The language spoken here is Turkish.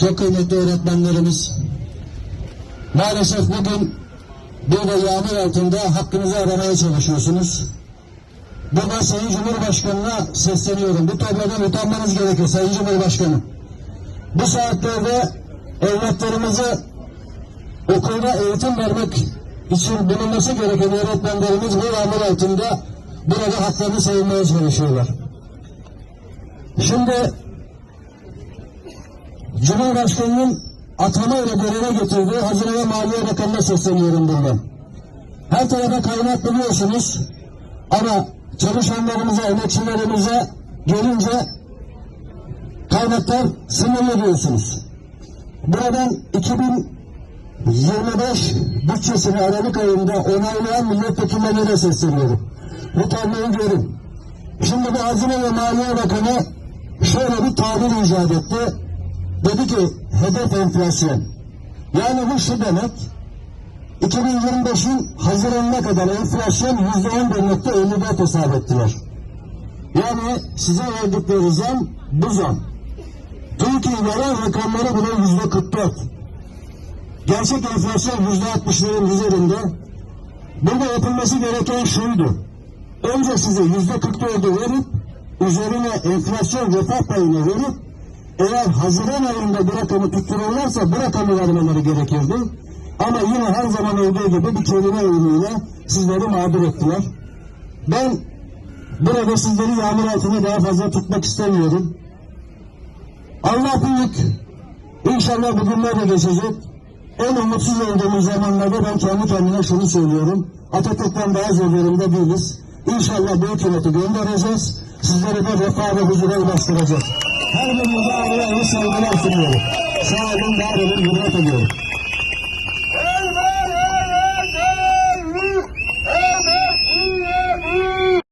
çok kıymetli öğretmenlerimiz, maalesef bugün burada yağmur altında hakkınızı aramaya çalışıyorsunuz. Burada Sayın Cumhurbaşkanı'na sesleniyorum. Bu tablodan utanmanız gerekiyor Sayın Cumhurbaşkanı. Bu saatlerde evlatlarımızı okulda eğitim vermek için bulunması gereken öğretmenlerimiz bu yağmur altında burada haklarını savunmaya çalışıyorlar. Şimdi Cumhurbaşkanı'nın atamayla göreve getirdiği Hazine ve Maliye Bakanı'na sesleniyorum buradan. Her tarafa kaynak biliyorsunuz ama çalışanlarımıza, emekçilerimize gelince kaynaklar sınırlı diyorsunuz. Buradan 2025 bütçesini Aralık ayında onaylayan milletvekillerine sesleniyorum. Bu tabloyu görün. Şimdi bu Hazine ve Maliye Bakanı şöyle bir tabir icat etti. Dedi ki hedef enflasyon. Yani bu şu demek 2025'in Haziran'ına kadar enflasyon %11.54 hesap ettiler. Yani size verdikleri zam bu zam. Türkiye veren rakamları bile %44. Gerçek enflasyon %60'ların üzerinde. Burada yapılması gereken şuydu. Önce size %44'ü verip üzerine enflasyon refah payını verip eğer Haziran ayında bu rakamı tuttururlarsa bu rakamı vermeleri gerekirdi. Ama yine her zaman olduğu gibi bir kelime oyunuyla sizleri mağdur ettiler. Ben burada sizleri yağmur altında daha fazla tutmak istemiyorum. Allah büyük. İnşallah bu günler de geçecek. En umutsuz olduğumuz zamanlarda ben kendi kendime şunu söylüyorum. Atatürk'ten daha zor durumda değiliz. İnşallah bu hükümeti göndereceğiz. Sizleri de refah ve huzura ulaştıracağız. Her birinize Allah'a iyi sevgiler sunuyorum. Sağ olun, var olun, hürmet ediyorum.